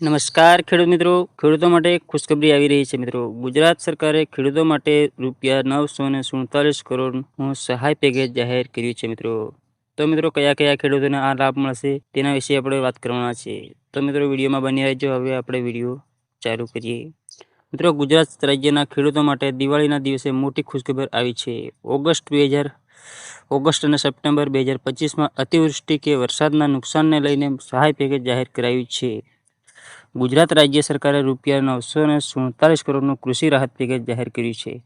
નમસ્કાર ખેડૂત મિત્રો. ખેડૂતો માટે ખુશખબરી આવી રહી છે મિત્રો. ગુજરાત સરકારે ખેડૂતો માટે રૂપિયા નવસો ને સુડતાલીસ કરોડનું સહાય પેકેજ જાહેર કર્યું છે મિત્રો. તો મિત્રો, કયા કયા ખેડૂતોને આ લાભ મળશે તેના વિશે આપણે વાત કરવાના છે. તો મિત્રો, વિડીયોમાં બની રહેજો. હવે આપણે વીડિયો ચાલુ કરીએ. મિત્રો, ગુજરાત રાજ્યના ખેડૂતો માટે દિવાળીના દિવસે મોટી ખુશખબર આવી છે. ઓગસ્ટ બે હજાર, ઓગસ્ટ અને સપ્ટેમ્બર બે હજાર પચીસમાં અતિવૃષ્ટિ કે વરસાદના નુકસાનને લઈને સહાય પેકેજ જાહેર કરાયું છે. ગુજરાત રાજ્ય સરકારે રૂપિયા નવસો ને સુડતાલીસ કરોડનું કૃષિ રાહત પેકેજ જાહેર કર્યું છે.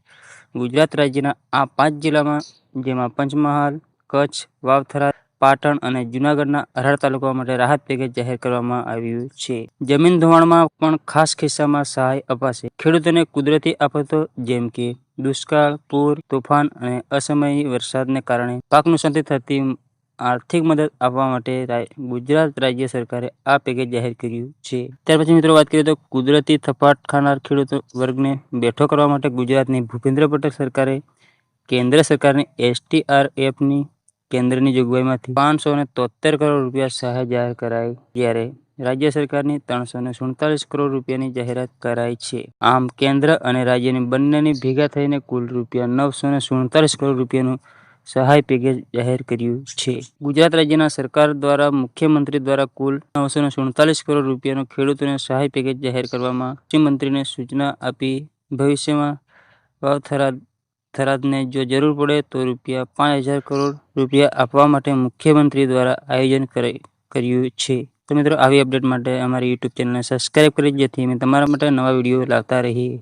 ગુજરાત રાજ્યના આ પાંચ જિલ્લામાં, જેમાં પંચમહાલ, કચ્છ, વાવથરા, પાટણ અને જૂનાગઢના અઢાર તાલુકા માટે રાહત પેકેજ જાહેર કરવામાં આવ્યું છે. જમીન ધોવાણમાં પણ ખાસ ખિસ્સામાં સહાય અપાશે. ખેડૂતોને કુદરતી આફતો, જેમ કે દુષ્કાળ, પૂર, તોફાન અને અસમયી વરસાદને કારણે પાક નુકસાનથી થતી આર્થિક મદદ આપવા માટે ગુજરાત રાજ્ય સરકારે આ પેકેજ જાહેર કર્યું છે. ત્યાર પછી મિત્રો વાત કરીએ તો કુદરતી થપાટ ખાનાર ખેડૂતો વર્ગને બેઠો કરવા માટે ગુજરાતની ભૂપેન્દ્ર પટેલ સરકારે કેન્દ્ર સરકારની એસટીઆરએફની કેન્દ્રની જોગવાઈમાંથી પાંચસો ને તોતેર કરોડ રૂપિયા સહાય જાહેર કરાઈ, જ્યારે રાજ્ય સરકારની ત્રણસો ને સુડતાલીસ કરોડ રૂપિયાની જાહેરાત કરાઈ છે. આમ કેન્દ્ર અને રાજ્યની બંનેની ભેગા થઈને કુલ રૂપિયા નવસો ને સુડતાલીસ કરોડ રૂપિયાનું સહાય પેકેજ જાહેર કર્યું છે. ગુજરાત રાજ્યના સરકાર દ્વારા, મુખ્યમંત્રી દ્વારા કુલ નવસો સુડતાલીસ કરોડ રૂપિયાનો ખેડૂતોને સહાય પેકેજ જાહેર કરવામાં કૃષિમંત્રીને સૂચના આપી, ભવિષ્યમાં ભાવ થરાદ થરાદને જો જરૂર પડે તો રૂપિયા પાંચ હજાર કરોડ રૂપિયા આપવા માટે મુખ્યમંત્રી દ્વારા આયોજન કરે- કર્યું છે. તો મિત્રો, આવી અપડેટ માટે અમારી યુટ્યુબ ચેનલને સબસ્ક્રાઇબ કરી, જેથી અમે તમારા માટે નવા વીડિયો લાવતા રહીએ.